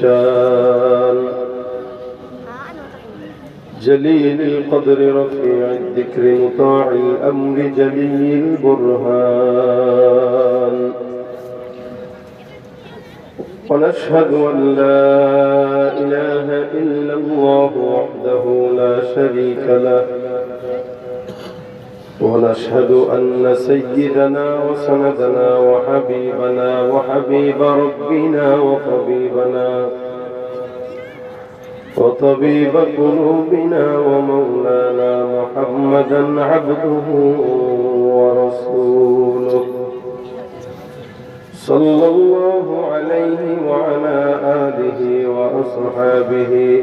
شان جليل القدر رفيع الذكر مطاع الأمر جليل البرهان. ونشهد أن لا إله إلا الله وحده لا شريك له. ونشهد أن سيدنا وسندنا وحبيبنا وحبيب ربنا وطبيبنا وطبيب قلوبنا ومولانا محمدا عبده ورسوله. صلى الله عليه وعلى آله وأصحابه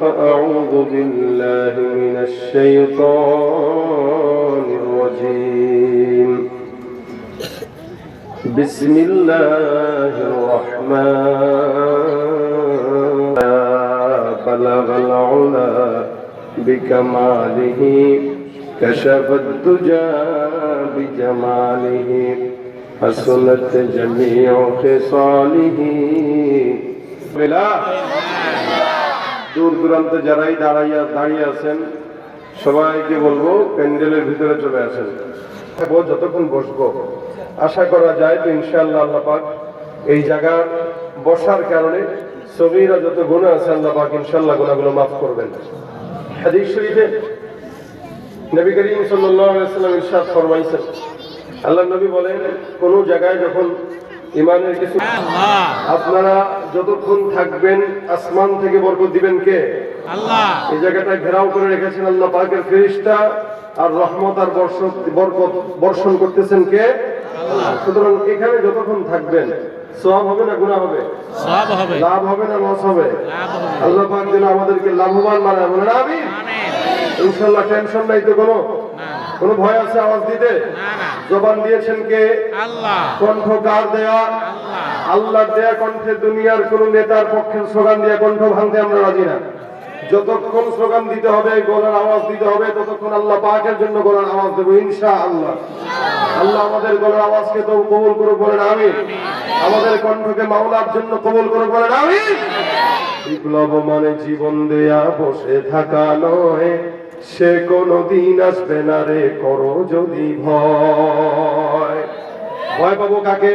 فأعوذ بالله من الشيطان الرجيم. بسم الله الرحمن بلغ العلا بكماله كشف الدجى بجماله حسنت جميع خصاله. বেলা দূর দূরান্তে যারাই দাঁড়াইয়া দাঁড়িয়ে আছেন সবাইকে বলব প্যান্ডেলের ভিতরে চলে আসেন। যতক্ষণ বসবো। আশা করা যায় তো ইনশাআল্লাহ আল্লাহ পাক এই জায়গার বসার কারণে সবিরা যত গুণা আছে আল্লাহ পাক ইনশাআল্লাহ গুণাগুলো মাফ করবেন। হাদিস শরীফে নবী করিম সাল্লাল্লাহু ইরশাদ ফরমাইছেন। আল্লাহ নবী বলেন কোন জায়গায় যখন ইমানের কিছু আপনারা যতক্ষণ থাকবেন আসমান থেকে বরকত দিবেন কে? আল্লাহ। এই জায়গাটা ঘেরাও করে রেখেছেন আল্লাহ পাকের ফেরিস্তা আর রহমত আর বরকত বর্ষণ করতেছেন কে? সুতরাং এখানে যতক্ষণ থাকবেন সব হবে না গুণা হবে? হবে। লাভ হবে না লস হবে? আল্লাহ পাক যেন আমাদেরকে লাভবান বানায় বলেন আমি ইনশাল্লাহ টেনশন নাই তো কোনো? না। কোনো ভয় আছে আওয়াজ দিতে? না না। জবান দিয়েছেন কে? আল্লাহ। কণ্ঠ কার দেয়া? আল্লাহ দেয়া কণ্ঠে দুনিয়ার কোন নেতার পক্ষে স্লোগান দিয়ে কণ্ঠ ভাঙতে আমরা রাজি না। যতক্ষণ স্লোগান দিতে হবে, গলার আওয়াজ দিতে হবে, ততক্ষণ আল্লাহ পাকের জন্য গলার আওয়াজ দেবো ইনশা আল্লাহ আল্লাহ আমাদের গলার আওয়াজকে তো কবুল করে বলেন আমি আমাদের কণ্ঠকে মাওলার জন্য কবুল করে বলেন আমি বিপ্লব মানে জীবন দেয়া বসে থাকা নয়, সে কোনো দিন আসবে না রে, করো যদি ভয়। ভয় পাবো কাকে?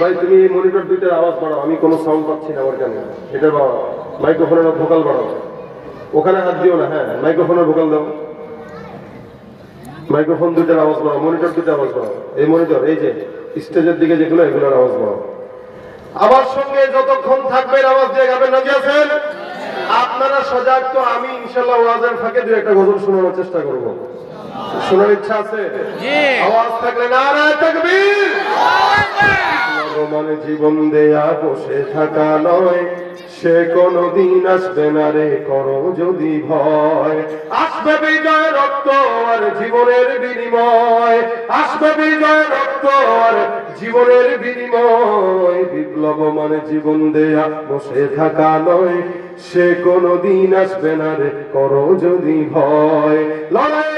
ভাই, তুমি এই মনিটর দুইটার আওয়াজ বাড়াও, আমি কোনো সাউন্ড পাচ্ছি না আমার কানে। এটা বাড়াও মাইক্রোফোনের ভোকাল বাড়াও। ওখানে হাত দিও না হ্যাঁ মাইক্রোফোনের ভোকাল দাও। মাইক্রোফোন দুইটার আওয়াজ বাড়াও মনিটর দুইটার আওয়াজ বাড়াও। এই মনিটর এই যে স্টেজের দিকে যেগুলো, এগুলোর আওয়াজ বাড়াও। আমার সঙ্গে যতক্ষণ থাকবেন, আওয়াজ দিয়ে গাবেন, রাজি আছেন? আপনারা সজাগ তো, আমি ইনশাল্লাহ ওয়াজের ফাঁকে দু একটা গজল শোনানোর চেষ্টা করব। শোনার ইচ্ছা আছে? আওয়াজ থাকলে নারায় তাকবীর। ভগবান জীবন দেয়া বসে থাকা নয়। সে কোনদিন আসবে না রে করো যদি ভয়। আসবে বিজয় রক্ত আর জীবনের বিনিময়। আসবে বিজয় রক্ত আর জীবনের বিনিময়। বিপ্লব মানে জীবন দেয়া বসে থাকা নয়। সে কোনদিন আসবে না রে করো যদি ভয়। ওই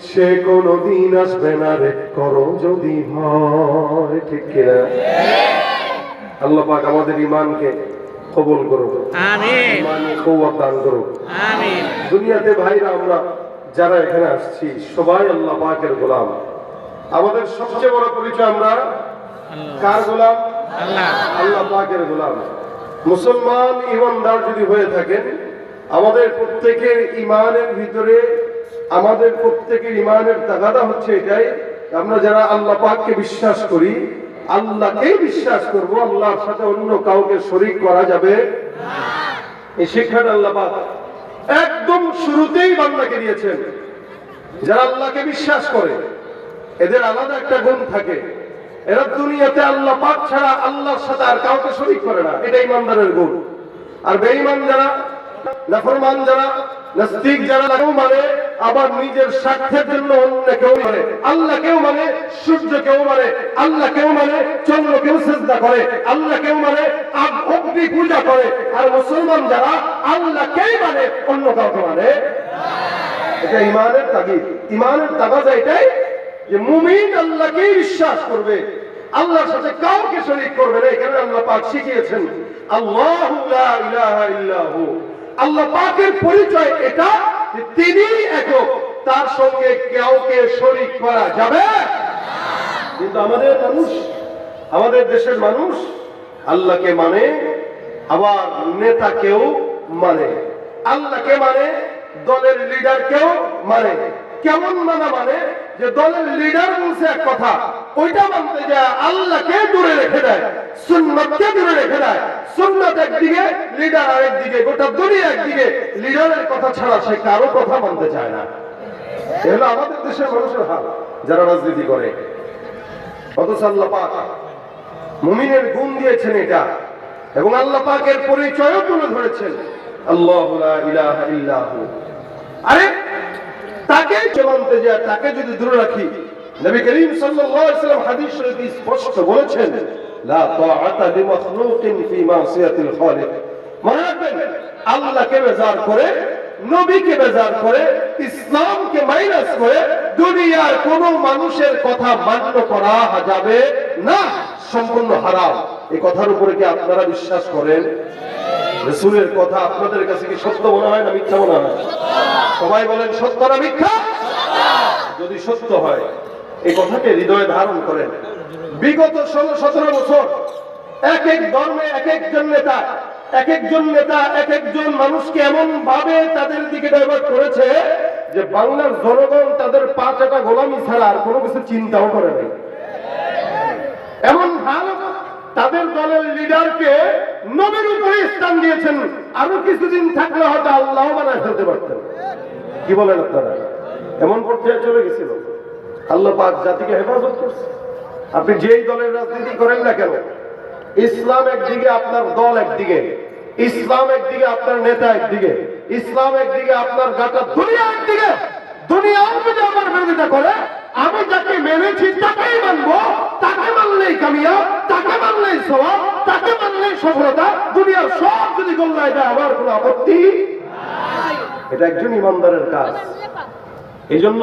সে কোনো দিন আসবে না রে করো যদি ভয় ঠিক কিনা? আল্লাহ পাক আমাদের ইমানকে কবুল করুক। কৌয়াত দান করুক। আমিন। দুনিয়াতে ভাইরা আমরা যারা এখানে আসছি সবাই আল্লাহ পাকের গোলাম। আমাদের সবচেয়ে বড় পরিচয় আমরা কার গোলাম? আল্লাহ। আল্লাহ পাকের গোলাম। মুসলমান ইমানদার যদি হয়ে থাকেন আমাদের প্রত্যেকের ইমানের ভিতরে আমাদের প্রত্যেকের ইমানের তাগাদা হচ্ছে এটাই, আমরা যারা আল্লাহ পাককে বিশ্বাস করি, আল্লাহকেই বিশ্বাস করব, আল্লাহর সাথে অন্য কাউকে শরিক করা যাবে এই শিক্ষাটা আল্লাহ পাক একদম শুরুতেই বাংলাকে দিয়েছেন। যারা আল্লাহকে বিশ্বাস করে, এদের আলাদা একটা গুণ থাকে। এরা দুনিয়াতে আল্লাহ পাক ছাড়া আল্লাহর সাথে আর কাউকে শরীক করে না, এটা ইমানদারের গুণ। আর বেঈমান যারা, নাফরমান যারা, নাস্তিক যারা মানে আবার নিজের স্বার্থের জন্য অন্য কেউ মানে। আল্লাহ কেউ মানে সূর্য কেউ মানে আল্লাহ কেউ মানে চন্দ্র কেউ চেষ্টা করে, আল্লাহ কেউ মানে অগ্নি পূজা করে। আর মুসলমান যারা আল্লাহ কেই মানে অন্য কাউকে মানে। এটা ইমানের তাগিদ। ইমানের তাগাজা এটাই যে মুমিন আল্লাহকেই বিশ্বাস করবে। আল্লাহর সাথে কাউকে শরীক করবে না এখানে আল্লাহ পাক শিখিয়েছেন, আল্লাহ আল্লাহ পাকের পরিচয় এটা তিনি একক, তার সঙ্গে কাউকে শরীক করা যাবে কিন্তু আমাদের মানুষ, আমাদের দেশের মানুষ, আল্লাহকে মানে আবার নেতাকেও মানে। আল্লাহকে মানে দলের লিডারকেও মানে। কেমন মানা মানে? যে দলের লিডার বলছে এক কথা ওইটা মানতে যায়, আল্লাহকে দূরে রেখে দেয়, সুন্নতকে দূরে রেখে দেয়। সুন্নত একদিকে লিডার আরেকদিকে, গোটা দুনিয়া একদিকে। লিডারের কথা ছাড়া সে কারও কথা মানতে চায় না। এ হলো আমাদের দেশের মানুষের হাল, যারা রাজনীতি করে। অথচ আল্লাহ পাক মুমিনের গুণ দিয়েছেন এটা, এবং আল্লাহ পাকের পরিচয়ও তুলে ধরেছেন। আল্লাহ ইলাহা ইল্লাহু। আরে, তাকে চলতে যায়, তাকে যদি দূরে রাখি নবী করিম সাল্লাল্লাহু আলাইহি শরীফে স্পষ্ট বলেছেন, লা তাআতা লিমাখলুকিন ফি মাসিয়াতিল খালিক। মনে আল্লাহকে বেজার করে, নবীকে বেজার করে, ইসলামকে মাইনাস করে দুনিয়ার কোন মানুষের কথা মান্য করা যাবে না, সম্পূর্ণ হারাম। এই কথার উপরে কি আপনারা বিশ্বাস করেন? রসুলের কথা আপনাদের কাছে কি সত্য মনে হয় না মিথ্যা মনে হয়? সবাই বলেন, সত্য না মিথ্যা? যদি সত্য হয় এই কথাকে হৃদয়ে ধারণ করেন। বিগত ষোলো, সতেরো বছর এক এক ধর্মে, এক একজন নেতা, এক একজন নেতা, এক একজন মানুষকে এমন ভাবে তাদের দিকে ডাইভার্ট করেছে যে বাংলার জনগণ তাদের পাঁচটা গোলামি ছাড়া আর কোনো কিছু চিন্তাও করে নাই। এমন ভালো তাদের দলের লিডারকে নবীর উপরে স্থান দিয়েছেন। আরও কিছুদিন থাকলে হয়তো আল্লাহ বানায় ফেলতে পারতেন। কি বলেন আপনারা? এমন পর্যায়ে চলে গেছিল। আল্লাহ পাক জাতিকে হেফাজত করছে। আপনি যেই দলের রাজনীতি করেন না কেন ইসলাম একদিকে আপনার দল একদিকে ইসলাম একদিকে আপনার নেতা একদিকে ইসলাম একদিকে আপনার গাটা দুনিয়া একদিকে দুনিয়াও যদি আমার বিরোধিতা করে আমি যাকে মেনেছি তাকেই মানবো তাকে মানলেই কামিয়া তাকে মানলেই সবাব তাকে মানলেই সফলতা দুনিয়ার সব যদি গোল্লায় দেয় আমার কোনো আপত্তি? এটা একজন ইমানদারের কাজ। এই জন্য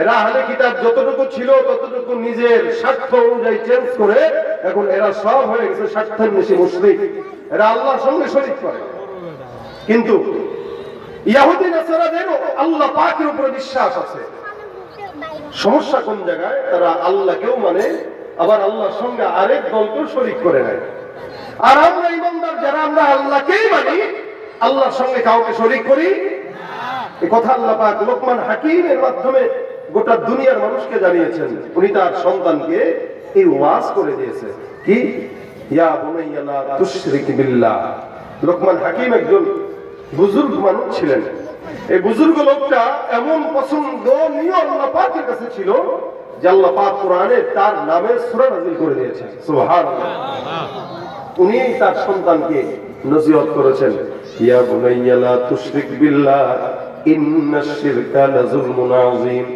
এরা আহলে কিতাব যতটুকু ছিল, ততটুকু নিজের স্বার্থ অনুযায়ী চেঞ্জ করে এখন এরা সব হয়ে গেছে স্বার্থের বেশি মুসলিম এরা আল্লাহর সঙ্গে শরীক করে। কিন্তু আল্লাহ পাকের উপরে বিশ্বাস আছে। সমস্যা কোন জায়গায়? তারা আল্লাহকেও মানে আবার আল্লাহর সঙ্গে আরেক দলকেও শরিক করে নেয়। আর আমরা ইমানদার, যারা আমরা আল্লাহকেই মানি, আল্লাহর সঙ্গে কাউকে শরিক করি? কথা আল্লাহ পাক লোকমান হাকিমের মাধ্যমে গোটা দুনিয়ার মানুষকে জানিয়েছেন, উনি তার সন্তানকে এই ওয়াজ করে দিয়েছে। কি? ইয়া বুনাইয়া লা তুশরিক বিল্লাহ। লোকমান হাকিম একজন বুজুর্গ মানুষ ছিলেন। এই বুজুর্গ লোকটা এমন পছন্দনীয় আল্লাহ পাকের কাছে ছিল যে আল্লাহ পাক কোরআনে তার নামে করে দিয়েছেন। সুবহানাল্লাহ। উনি তার সন্তানকে নসিহত করেছেন। ইয়া বুনাইয়া লা তুশরিক বিল্লাহ শিরকা লাযুলমুন আযীম।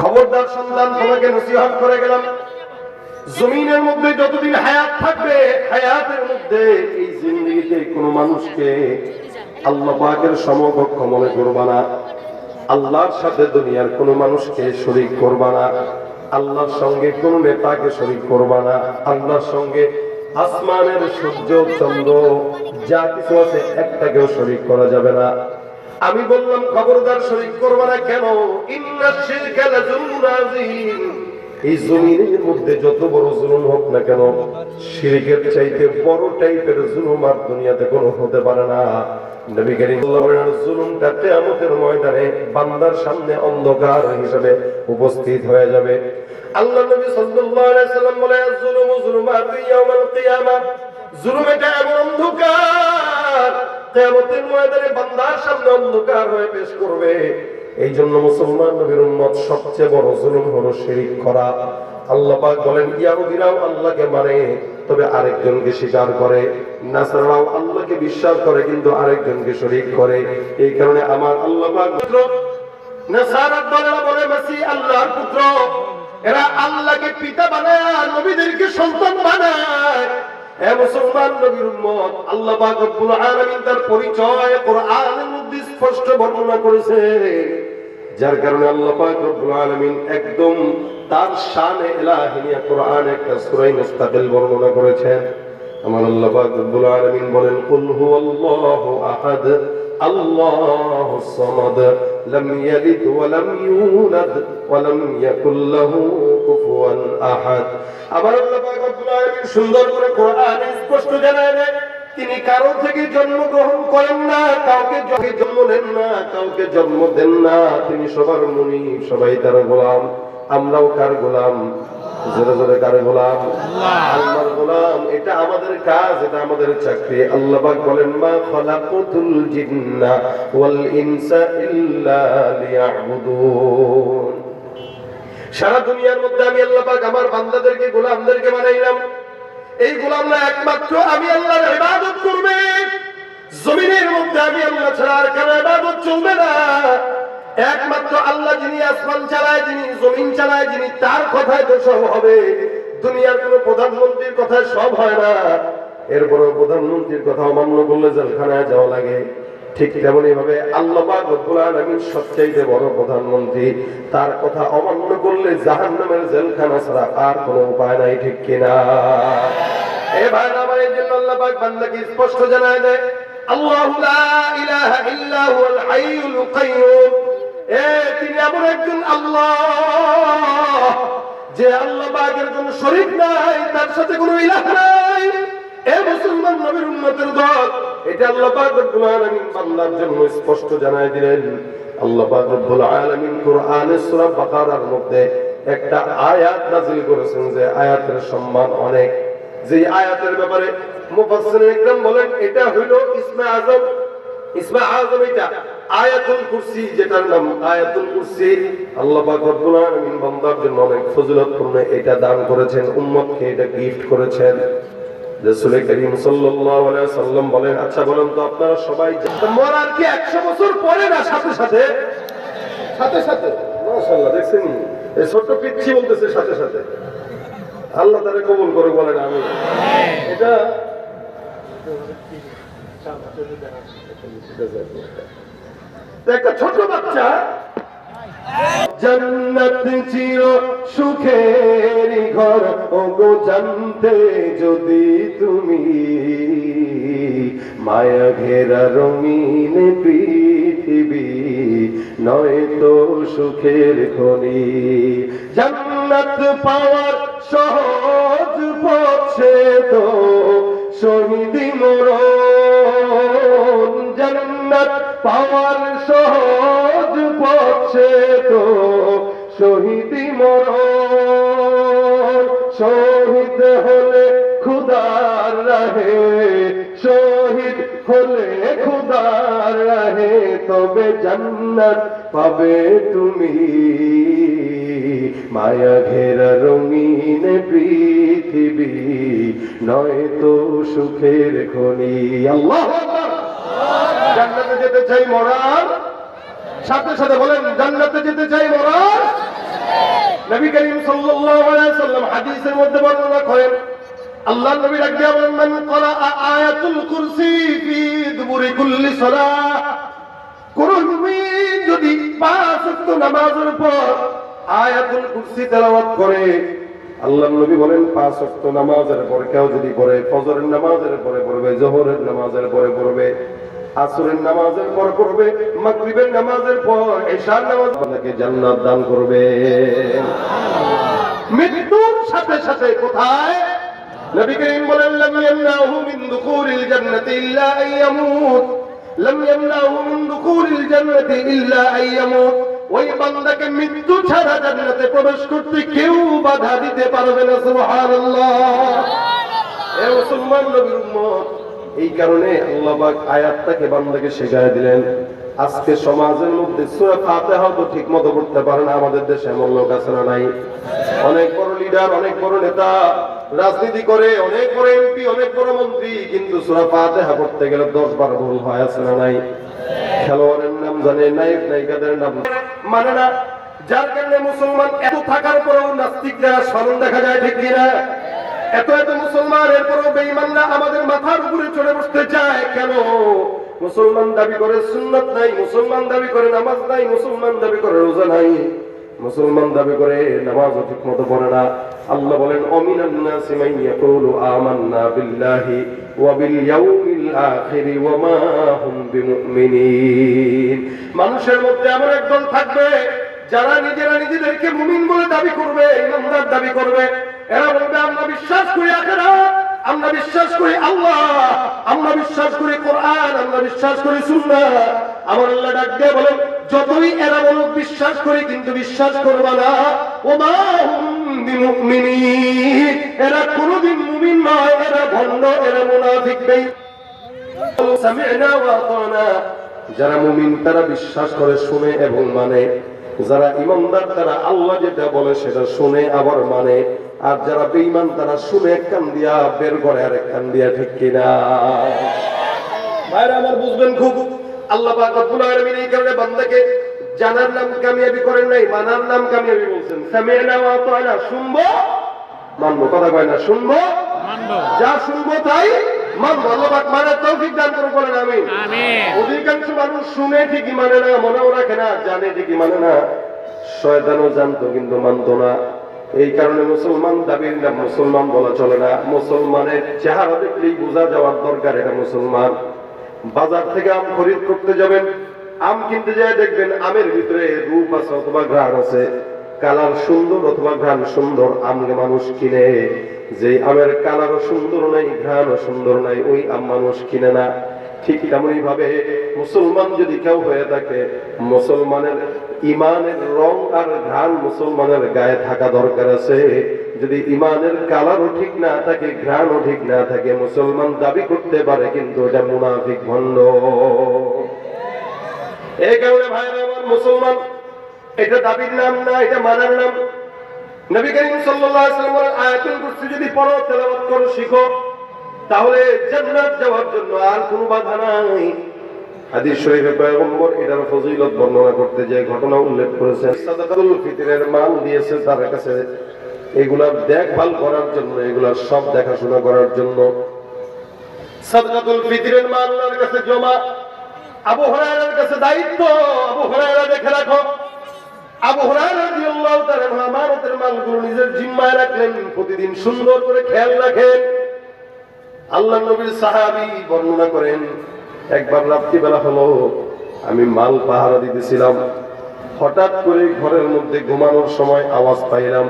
খবরদার সন্তান, তোমাকে নসিহত করে গেলাম। জমিনের মধ্যে যতদিন হায়াত থাকবে, হায়াতের মধ্যে এই জিন্দগিতে কোনো মানুষকে আল্লাহ পাকের সমকক্ষ মনে করবা না। আল্লাহর সাথে দুনিয়ার কোনো মানুষকে শরিক করবা না। আল্লাহর সঙ্গে কোন নেতাকে শরিক করবা না। আল্লাহর সঙ্গে আসমানের সূর্য, চন্দ্র, যা কিছু আছে, একটাকেও শরিক করা যাবে না। আমি বললাম, খবরদার শরিক করবা না কেন? এই জমিনের মধ্যে যত বড় জুলুম হোক না কেন, শিরকের চাইতে বড় টাইপের জুলুম আর দুনিয়াতে কোনো হতে পারে না। ময়দানে বান্দার সামনে অন্ধকার হিসেবে উপস্থিত হয়ে যাবে। আল্লাহ নবী ওয়াসাল্লাম বলে জুলুম জুলুম এটা এমন অন্ধকার কিয়ামতের ময়দানে বান্দার সামনে অন্ধকার হয়ে পেশ করবে। এই জন্য মুসলমান নবীর উম্মত সবচেয়ে বড় জুলুম হলো শিরিক করা। আল্লাহ পাক বলেন ইয়াহুদিরাও আল্লাহকে মানে তবে আরেকজনকে স্বীকার করে। নাসারাও আল্লাহকে বিশ্বাস করে, কিন্তু আরেকজনকে শরীক করে। এই কারণে আমার আল্লাহ পাক পুত্র নাসারাত দলেরা বলে, মেসি আল্লাহর পুত্র, এরা আল্লাহকে পিতা বানায় নবীদেরকে সন্তান বানায়। তার পরিচয় স্পষ্ট বর্ণনা করেছে। যার কারণে আল্লাহ একদম তার শানে একটা বর্ণনা করেছেন। আমার আল্লাহ পাক বলেন লাম ইয়ালিদ ওয়া লাম ইউলাদ ওয়া লাম ইয়াকুল লাহু কুফুয়ান আহাদ। আমার আল্লাহ পাক রব্বুল আলামিন সুন্দর করে কোরআনে স্পষ্ট জানায় দেয় তিনি কারও থেকে জন্মগ্রহণ করেন না কাউকে জন্ম নেন না কাউকে জন্ম দেন না। তিনি সবার মুনি সবাই তার গোলাম। আমরাও কার গোলাম? জোরে জোরে কার গোলাম? আল্লাহর গোলাম এটা আমাদের কাজ, এটা আমাদের চাকরি। আল্লাহ বলেন, মা খলাকুতুল জিন্না ওয়াল ইনসা ইল্লা লিয়াবুদুন। সারা দুনিয়ার মধ্যে আমি আল্লাহ পাক আমার বান্দাদেরকে, গোলামদেরকে বানাইলাম। এই গোলামরা একমাত্র আমি আল্লাহর ইবাদত করবে। জমিনের মধ্যে আমি আল্লাহ ছাড়া আর কারও ইবাদত চলবে না। একমাত্র আল্লাহ যিনি আসমান চালায়, যিনি জমিন চালায়, যিনি তার কথায় সব হবে। দুনিয়ার কোন প্রধানমন্ত্রীর কথায় সব হয় না। এরপরে প্রধানমন্ত্রীর কথা অমান্য করলে জেলখানায় যাওয়া লাগে। ঠিক তেমনি ভাবে আল্লাহ পাক রব্বুল আলামিন সবচাইতে বড় প্রধানমন্ত্রী। তার কথা অমান্য করলে জাহান্নামের জেলখানা ছাড়া আর কোনো উপায় নাই, ঠিক কিনা? এ ভাই স্পষ্ট এ, তিনি এমন একজন আল্লাহ। যে আল্লাহ পাকের কোনো শরীক নাই, তার সাথে কোনো ইলাহ নাই। এ মুসলমান নবীর উম্মতের দল, এটা আল্লাহ পাক রব্বুল আলামিন বান্দার জন্য স্পষ্ট জানায় দিলেন। আল্লাহ পাক রব্বুল আলামিন সূরা বাকারার মধ্যে একটা আয়াত নাযিল করেছেন যে আয়াতের সম্মান অনেক। যে আয়াতের ব্যাপারে মুফাসসিরিন একদম বলেন, এটা হইল ইসমে আজম আল্লাহ পাক এটা দান করেছেন এটা গিফট করেছেন। সাল্লাম বলেন আচ্ছা তো সবাই মরার কি 100 বছর পরে না সাথে সাথে? সাথে সাথে? দেখছেন? এই সাথে সাথে। আল্লাহ কবুল করে বলেন আমি এটা একটা ছোট বাচ্চা। জন্নত চির সুখের ঘর। ওগো, জানতে যদি তুমি মায়া ঘেরা রঙিন পৃথিবী, নয় তো সুখের খনি। জন্নত পাওয়ার সহজ পথে তো শহীদি মরণ পাওয়ার সহজ পথে তো শহীদি মরণ। শহীদ হলে খুদার রহে, শহীদ হলে খুদার রহে, তবে জান্নাত পাবে তুমি। মায়া ঘেরা রঙিন পৃথিবী, নয় তো সুখের খনি। আল্লাহ চাই মরার, সাথে সাথে বলেন, জান্নাতে যেতে চাই মরার। নবী করিম সাল্লাল্লাহু আলাইহি সাল্লাম হাদিসের মধ্যে বর্ণনা করেন আল্লাহ নবী রাখবে বলেন, মান ক্বারা আয়াতুল কুরসি ফি দুবুরি কুল্লি সালাহ। কোন যদি পাঁচ ওয়াক্ত নামাজের পর আয়াতুল কুরসি তেলাওয়াত করে আল্লাহ নবী বলেন, পাঁচ ওয়াক্ত নামাজের পরে কেউ যদি পড়ে, ফজরের নামাজের পরে পড়বে, জোহরের নামাজের পরে পড়বে আসরের নামাজের পর করবে মাগরিবের নামাজের পর এশার নামাজ আপনাকে জান্নাত দান করবে। মৃত্যুর সাথে সাথে কোথায়? নবী করিম বলেন লাম ইয়ামনাহু মিন দুখুলিল জান্নাতি ইল্লা আন ইয়ামুত। লাম ইয়ামনাহু মিন দুখুলিল জান্নাতি ইল্লা আন ইয়ামুত। ওই বান্দাকে মৃত্যু ছাড়া জান্নাতে প্রবেশ করতে কেউ বাধা দিতে পারবে না সুবহানাল্লাহ। এ মুসলমান নবীর উম্মত এই কারণে আল্লাহ পাক আয়াতটাকে বান্দাকে শেখায় দিলেন, আজকে সমাজের মধ্যে সূরা ফাতিহা তো ঠিক মতো পড়তে পারে না, আমাদের দেশে এমন লোক আছে না নাই? অনেক বড় লিডার অনেক বড় নেতা, রাজনীতি করে, অনেক বড় এমপি অনেক বড় মন্ত্রী, কিন্তু সূরা ফাতিহা পড়তে গেলে দশ বারো ভুল হয়, আছে না নাই? খেলোয়াড়ের নাম জানে, নায়ক, নায়িকাদের নাম মানে না, যার কারণে মুসলমান এত থাকার পরেও নাস্তিকরা স্মরণ দেখা যায় ঠিক কিনা? এত এত মুসলমান এরপরও বেঈমানরা আমাদের মাথার উপরে চড়ে বসতে চায়, কেন? মুসলমান দাবি করে সুন্নাত নাই, মুসলমান দাবি করে নামাজ নাই, মুসলমান দাবি করে রোজা নাই, মুসলমান দাবি করে নামাজ ঠিক মতো পড়ে না। আল্লাহ বলেন অমিনান নাসি ইয়াকুলু আমান্না বিল্লাহি ওয়া বিল ইয়াউমিল আখির ওয়া মা হুম বিমুমিনিন। মানুষের মধ্যে এমন একদল থাকবে, যারা নিজেরা নিজেদেরকে মুমিন বলে দাবি করবে, ইমানদার দাবি করবে। এরা বলবে আমরা বিশ্বাস করি আখেরাত, আমরা বিশ্বাস করি আল্লাহ, আমরা বিশ্বাস করি কোরআন, আমরা বিশ্বাস করি সুন্নাহ। আমার আল্লাহ ডাক দিয়ে বলেন, যতই এরা বলুক বিশ্বাস করি, কিন্তু বিশ্বাস করবা না। ও মা এরা কোনোদিন মুমিন নয়, এরা ভণ্ড, এরা মুনাফিক নেই যারা মুমিন, তারা বিশ্বাস করে, শুনে এবং মানে। যারা ইমানদার, তারা আল্লাহ যেটা বলে, সেটা শুনে আবার মানে। আর যারা বেঈমান তারা শুনে এক কান দিয়া বের করে আর এক কান দিয়া ঠিক কিনা? ভাইরা আমার বুঝবেন খুব। আল্লাহ পাক রব্বুল আলামিন এই কারণে বান্দাকে জানার নাম কামিয়াবি করেন নাই মানার নাম কামিয়াবি বলছেন। সামি'না ওয়া আতানা শুনব? মানবো। কথা কয় না শুনব? মানবো। যা শুনব তাই মানবো। আল্লাহ পাক মানার তৌফিক দান করুন বলেন আমিন। আমিন। অধিকাংশ মানুষ শুনে ঠিকই মানে না মনেও রাখে না জানে ঠিকই মানে না। শয়তানও জানতো কিন্তু মানতো না। এই কারণে মুসলমান দাবির নাম মুসলমান বলা চলে না। মুসলমানের চেহারা দেখলেই বোঝা যাওয়ার দরকার এটা মুসলমান। বাজার থেকে আম খরিদ করতে যাবেন, আম কিনতে যায় দেখবেন আমের ভিতরে রূপ আছে অথবা ঘ্রাণ আছে। কালার সুন্দর অথবা ঘ্রাণ সুন্দর আমকে মানুষ কিনে। যে আমের কালারও সুন্দর নাই, ঘ্রাণও সুন্দর নাই, ওই আম মানুষ কিনে না। ঠিক তেমনই ভাবে মুসলমান যদি কেউ হয়ে থাকে মুসলমানের ইমানের রং আর ঘ্রাণ মুসলমানের গায়ে থাকা দরকার আছে। যদি ইমানের কালারও ঠিক না থাকে ঘ্রাণও ঠিক না থাকে মুসলমান দাবি করতে পারে কিন্তু এটা মুনাফিক ভণ্ড। এই কারণে ভাইরা আমার মুসলমান এটা দাবির নাম না এটা মানার নাম। নবী করিম সাল্লাল্লাহু আলাইহি ওয়াসাল্লাম বলেন, আয়াতুল কুরসি যদি পড়ো তেলাওয়াত করো শিখো। তাহলে জান্নাত যাওয়ার জন্য আর কোনো বাধা নাই। হাদিস শরীফে পয়গম্বর এটার ফজিলত বর্ণনা করতে যে ঘটনা উল্লেখ সাদাকাতুল ফিতরের মাল দিয়েছে তার কাছে। দেখভাল করার জন্য সব দেখাশোনা করার জন্য। সাদাকাতুল ফিতরের মাল ওনার কাছে জমা। আবু হুরায়রার কাছে দায়িত্ব। আবু হুরায়রা দেখে রাখো। আবু হুরায়রা রাদিয়াল্লাহু তাআলা আমানতের মালগুলো নিজের জিম্মায় রাখলেন, প্রতিদিন সুন্দর করে খেয়াল রাখেন। আল্লাহ নবীর সাহাবি বর্ণনা করেন, একবার রাত্রিবেলা হলো, আমি মাল পাহারা দিতেছিলাম। হঠাৎ করে ঘরের মধ্যে ঘুমানোর সময় আওয়াজ পাইলাম,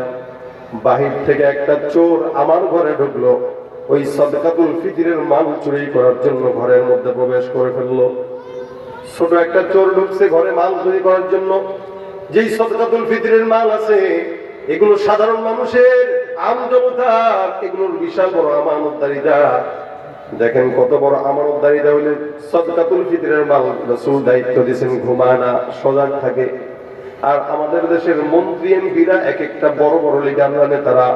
বাহির থেকে একটা চোর আমার ঘরে ঢুকলো। ওই সদকাতুল ফিতিরের মাল চুরি করার জন্য ঘরের মধ্যে প্রবেশ করে ফেলল। ছোট একটা চোর ঢুকছে ঘরে মাল চুরি করার জন্য। যেই সদকাতুল ফিতরের মাল আছে, এগুলো সাধারণ মানুষের দেখেন কত বড় আমানতদারিতা হইলে সদকাতুল ফিতরের মাল রাসূল দায়িত্ব দিয়েছেন, ঘুমানা সজাগ থাকে। আর আমাদের দেশের মন্ত্রী, এমপিরা এক একটা বড় বড় লিডাররা নেতারা,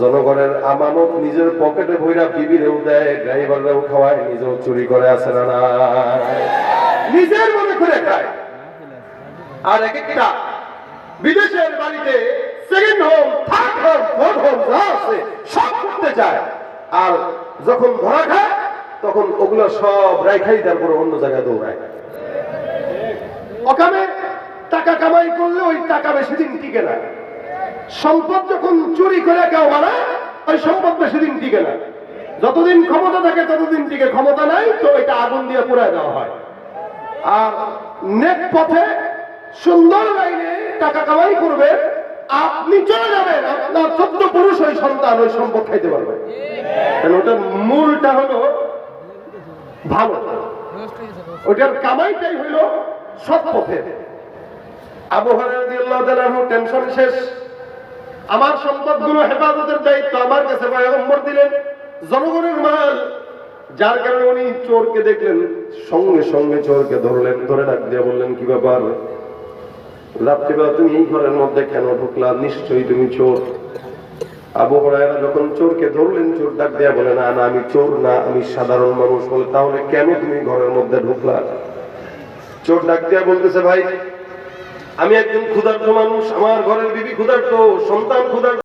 জনগণের আমানত নিজের পকেটে ভইরা বিবিরেও দেয়, ড্রাইভাররাও খাওয়ায়, নিজেও চুরি করে আসে না নিজের মনে করে খায়। আর এক একটা বিদেশের বাড়িতে second home third home fourth home যা আছে, সব করতে চায় আর যখন ধরা খায়, তখন ওগুলো সব রাইখাই তারপরে অন্য জায়গায় দৌড়ায়। অকামে টাকা কামাই করলে ওই টাকা বেশি দিন টিকে না। সম্পদ যখন চুরি করে কেউ বানায় ওই সম্পদ বেশি দিন টিকে না। যতদিন ক্ষমতা থাকে, ততদিন টিকে। ক্ষমতা নাই, তো এটা আগুন দিয়ে পুরায় দেওয়া হয়। আর নেট পথে সুন্দর লাইনে টাকা কামাই করবে আপনি চলে যাবেন, আপনার চোদ্দ পুরুষ ওই সন্তান ওই সম্পদ খাইতে পারবে। ওটার মূলটা হলো ভালো। ওটার কামাইটাই হইল সৎ পথে। আবহাওয়া টেনশন শেষ। আমার সম্পদগুলো হেফাজতের দায়িত্ব আমার কাছে পয়গম্বর দিলেন, জনগণের মাল। যার কারণে উনি চোরকে দেখলেন, সঙ্গে সঙ্গে চোরকে ধরলেন, ধরে ডাক দিয়ে বললেন, কি ব্যাপার? রাত্রিবেলা তুমি এই ঘরের মধ্যে কেন ঢুকলা? নিশ্চয়ই তুমি চোর। আবু হরায়রা যখন চোরকে ধরলেন, চোর ডাক দিয়া বলে, না না, আমি চোর না, আমি সাধারণ মানুষ। বলে, তাহলে কেন তুমি ঘরের মধ্যে ঢুকলা? চোর ডাক দিয়া বলতেছে, ভাই, আমি একজন ক্ষুধার্ত মানুষ। আমার ঘরের বিবি ক্ষুধার্ত, সন্তান ক্ষুধার্ত।